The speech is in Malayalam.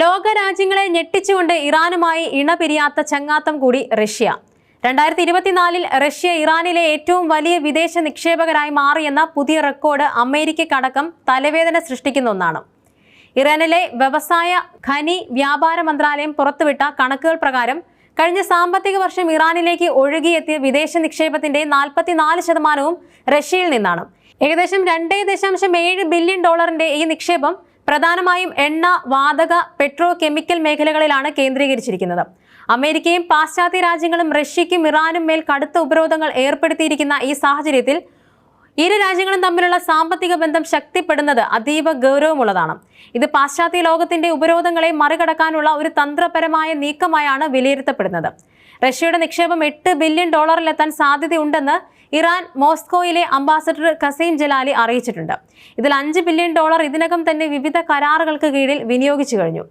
ലോക രാജ്യങ്ങളെ ഞെട്ടിച്ചുകൊണ്ട് ഇറാനുമായി ഇണപിരിയാത്ത ചങ്ങാത്തം കൂടി റഷ്യ. രണ്ടായിരത്തി ഇരുപത്തിനാലിൽ റഷ്യ ഇറാനിലെ ഏറ്റവും വലിയ വിദേശ നിക്ഷേപകരായി മാറിയെന്ന പുതിയ റെക്കോർഡ് അമേരിക്കക്കടക്കം തലവേദന സൃഷ്ടിക്കുന്ന ഒന്നാണ്. ഇറാനിലെ വ്യവസായ ഖനി വ്യാപാര മന്ത്രാലയം പുറത്തുവിട്ട കണക്കുകൾ പ്രകാരം കഴിഞ്ഞ സാമ്പത്തിക വർഷം ഇറാനിലേക്ക് ഒഴുകിയെത്തിയ വിദേശ നിക്ഷേപത്തിന്റെ നാൽപ്പത്തിനാല് ശതമാനവും റഷ്യയിൽ നിന്നാണ്. ഏകദേശം രണ്ടേ ദശാംശം ഏഴ് ബില്യൺ ഡോളറിന്റെ ഈ നിക്ഷേപം പ്രധാനമായും എണ്ണ വാതക പെട്രോ കെമിക്കൽ മേഖലകളിലാണ് കേന്ദ്രീകരിച്ചിരിക്കുന്നത്. അമേരിക്കയും പാശ്ചാത്യ രാജ്യങ്ങളും റഷ്യയ്ക്കും ഇറാനും മേൽ കടുത്ത ഉപരോധങ്ങൾ ഏർപ്പെടുത്തിയിരിക്കുന്ന ഈ സാഹചര്യത്തിൽ ഇരു രാജ്യങ്ങളും തമ്മിലുള്ള സാമ്പത്തിക ബന്ധം ശക്തിപ്പെടുന്നത് അതീവ ഗൗരവമുള്ളതാണ്. ഇത് പാശ്ചാത്യ ലോകത്തിന്റെ ഉപരോധങ്ങളെ മറികടക്കാനുള്ള ഒരു തന്ത്രപരമായ നീക്കമായാണ് വിലയിരുത്തപ്പെടുന്നത്. റഷ്യയുടെ നിക്ഷേപം എട്ട് ബില്യൺ ഡോളറിലെത്താൻ സാധ്യതയുണ്ടെന്ന് ഇറാൻ മോസ്കോയിലെ അംബാസഡർ കസീം ജലാലി അറിയിച്ചിട്ടുണ്ട്. ഇതിൽ അഞ്ച് ബില്യൺ ഡോളർ ഇതിനകം തന്നെ വിവിധ കരാറുകൾക്ക് കീഴിൽ വിനിയോഗിച്ചു കഴിഞ്ഞു.